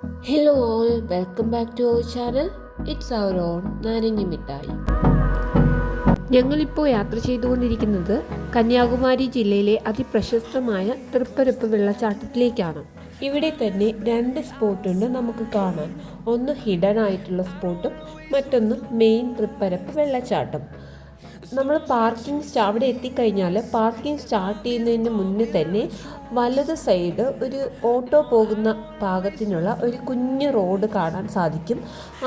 Hello all welcome back to our channel it's our own Naranga Mittayi ഞങ്ങളിപ്പോൾ യാത്ര ചെയ്തുകൊണ്ടിരിക്കുന്നത് കന്യാകുമാരി ജില്ലയിലെ അതിപ്രശസ്തമായ തൃപ്പരപ്പ് വെള്ളച്ചാട്ടത്തിലേക്കാണ്. ഇവിടെ തന്നെ രണ്ട് സ്പോട്ടുണ്ട് നമുക്ക് കാണാൻ. ഒന്ന് ഹിഡൻ ആയിട്ടുള്ള സ്പോട്ടും മറ്റൊന്ന് മെയിൻ തൃപ്പരപ്പ് വെള്ളച്ചാട്ടം. നമ്മൾ പാർക്കിംഗ് സ്റ്റാ അവിടെ എത്തിക്കഴിഞ്ഞാൽ പാർക്കിംഗ് സ്റ്റാർട്ട് ചെയ്യുന്നതിന് മുന്നേ തന്നെ വലത് സൈഡ് ഒരു ഓട്ടോ പോകുന്ന പാകത്തിനുള്ള ഒരു കുഞ്ഞു റോഡ് കാണാൻ സാധിക്കും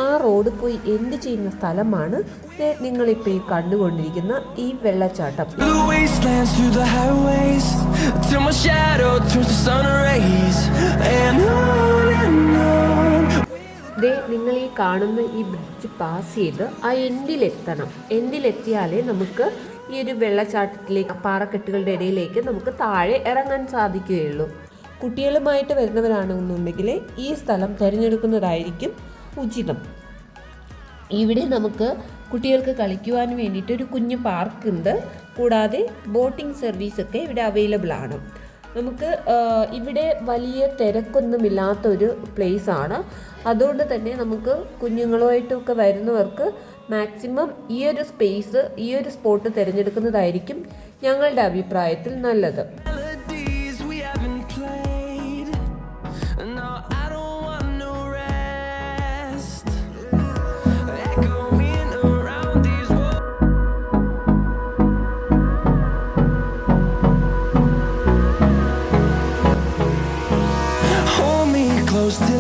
ആ റോഡ് പോയി എന്ത് ചെയ്യുന്ന സ്ഥലമാണ് നിങ്ങളിപ്പോൾ ഈ കണ്ടുകൊണ്ടിരിക്കുന്ന ഈ വെള്ളച്ചാട്ടം. ദേ നിങ്ങൾ ഈ കാണുന്ന ഈ ബ്രിഡ്ജ് പാസ് ചെയ്ത് ആ എൻഡിലെത്തണം എൻഡിലെത്തിയാലേ നമുക്ക് ഈ ഒരു വെള്ളച്ചാട്ടത്തിലേക്ക് പാറക്കെട്ടുകളുടെ ഇടയിലേക്ക് നമുക്ക് താഴെ ഇറങ്ങാൻ സാധിക്കുകയുള്ളൂ. കുട്ടികളുമായിട്ട് വരുന്നവരാണെന്നുണ്ടെങ്കിൽ ഈ സ്ഥലം തിരഞ്ഞെടുക്കുന്നതായിരിക്കും ഉചിതം. ഇവിടെ നമുക്ക് കുട്ടികൾക്ക് കളിക്കുവാൻ വേണ്ടിയിട്ട് ഒരു കുഞ്ഞു പാർക്ക് ഉണ്ട്. കൂടാതെ ബോട്ടിംഗ് സർവീസൊക്കെ ഇവിടെ അവൈലബിൾ ആണ്. നമുക്ക് ഇവിടെ വലിയ തിരക്കൊന്നുമില്ലാത്തൊരു ആണ്. അതുകൊണ്ട് തന്നെ നമുക്ക് കുഞ്ഞുങ്ങളുമായിട്ടൊക്കെ വരുന്നവർക്ക് മാക്സിമം ഈ ഒരു സ്പേസ് ഈ ഒരു സ്പോട്ട് തിരഞ്ഞെടുക്കുന്നതായിരിക്കും ഞങ്ങളുടെ അഭിപ്രായത്തിൽ നല്ലത്.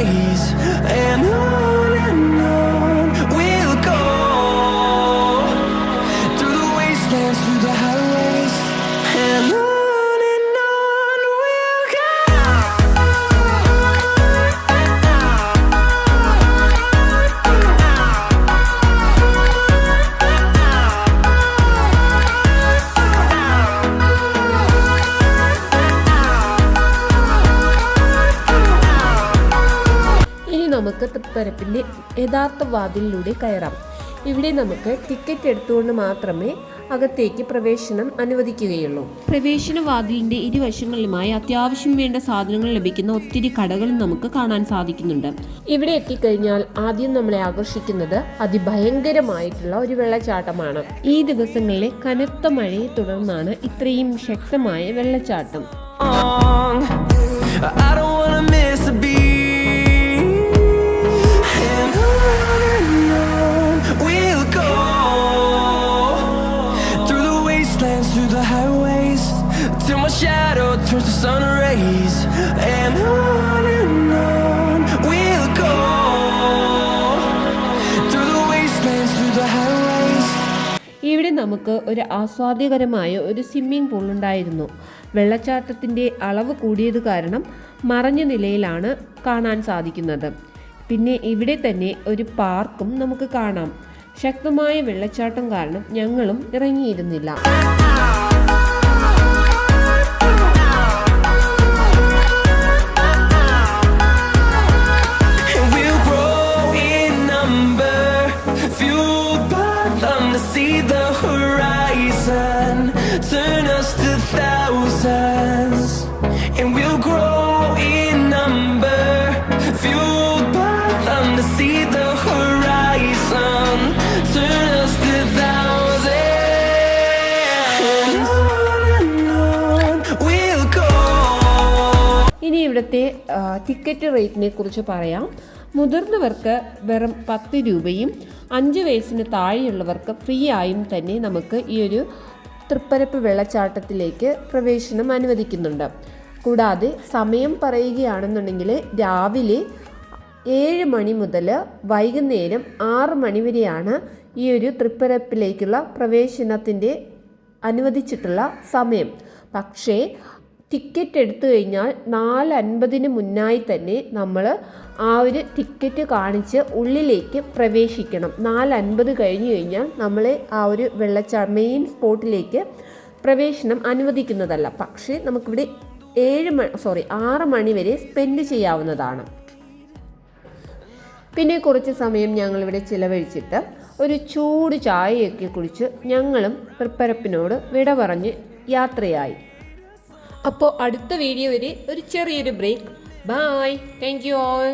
and I നമുക്ക് തൃപ്പരപ്പിന്റെ യഥാർത്ഥ വാതിലിലൂടെ കയറാം. ഇവിടെ നമുക്ക് ടിക്കറ്റ് എടുത്തുകൊണ്ട് മാത്രമേ അകത്തേക്ക് പ്രവേശനം അനുവദിക്കുകയുള്ളൂ. പ്രവേശന വാതിലിന്റെ ഇരുവശങ്ങളിലുമായി അത്യാവശ്യം വേണ്ട സാധനങ്ങൾ ലഭിക്കുന്ന ഒത്തിരി കടകൾ നമുക്ക് കാണാൻ സാധിക്കുന്നുണ്ട്. ഇവിടെ എത്തിക്കഴിഞ്ഞാൽ ആദ്യം നമ്മളെ ആകർഷിക്കുന്നത് അതിഭയങ്കരമായിട്ടുള്ള ഒരു വെള്ളച്ചാട്ടമാണ്. ഈ ദിവസങ്ങളിലെ കനത്ത മഴയെ തുടർന്നാണ് ഇത്രയും ശക്തമായ വെള്ളച്ചാട്ടം. I don't wanna miss നമുക്ക് ഒരു ആസ്വാദ്യകരമായ ഒരു സ്വിമ്മിംഗ് പൂൾ ഉണ്ടായിരുന്നു. വെള്ളച്ചാട്ടത്തിന്റെ അളവ് കൂടിയത് കാരണം മറഞ്ഞ നിലയിലാണ് കാണാൻ സാധിക്കുന്നത്. പിന്നെ ഇവിടെ തന്നെ ഒരു പാർക്കും നമുക്ക് കാണാം. ശക്തമായ വെള്ളച്ചാട്ടം കാരണം ഞങ്ങളും ഇറങ്ങിയിരുന്നില്ല. ഇവിടുത്തെ ടിക്കറ്റ് റേറ്റിനെ കുറിച്ച് പറയാം. മുതിർന്നവർക്ക് വെറും പത്ത് രൂപയും അഞ്ച് വയസ്സിന് താഴെയുള്ളവർക്ക് ഫ്രീ ആയും തന്നെ നമുക്ക് ഈ ഒരു തൃപ്പരപ്പ് വെള്ളച്ചാട്ടത്തിലേക്ക് പ്രവേശനം അനുവദിക്കുന്നുണ്ട്. കൂടാതെ സമയം പറയുകയാണെന്നുണ്ടെങ്കിൽ രാവിലെ ഏഴ് മണി മുതൽ വൈകുന്നേരം ആറ് മണി വരെയാണ് ഈ ഒരു തൃപ്പരപ്പിലേക്കുള്ള പ്രവേശനത്തിന്റെ അനുവദിച്ചിട്ടുള്ള സമയം. പക്ഷേ ടിക്കറ്റ് എടുത്തു കഴിഞ്ഞാൽ നാല് അൻപതിന് മുന്നായി തന്നെ നമ്മൾ ആ ഒരു ടിക്കറ്റ് കാണിച്ച് ഉള്ളിലേക്ക് പ്രവേശിക്കണം. നാല് അൻപത് കഴിഞ്ഞു കഴിഞ്ഞാൽ നമ്മൾ ആ ഒരു വെള്ളച്ചാ മെയിൻ സ്പോട്ടിലേക്ക് പ്രവേശനം അനുവദിക്കുന്നതല്ല. പക്ഷേ നമുക്കിവിടെ ഏഴ് മണി സോറി ആറ് മണി വരെ സ്പെൻഡ് ചെയ്യാവുന്നതാണ്. പിന്നെ കുറച്ച് സമയം ഞങ്ങളിവിടെ ചിലവഴിച്ചിട്ട് ഒരു ചൂട് ചായയൊക്കെ കുടിച്ച് ഞങ്ങളും പ്രിപ്പരപ്പിനോട് വിട പറഞ്ഞ് യാത്രയായി. അപ്പോൾ അടുത്ത വീഡിയോ വരെ ഒരു ചെറിയൊരു break bye thank you all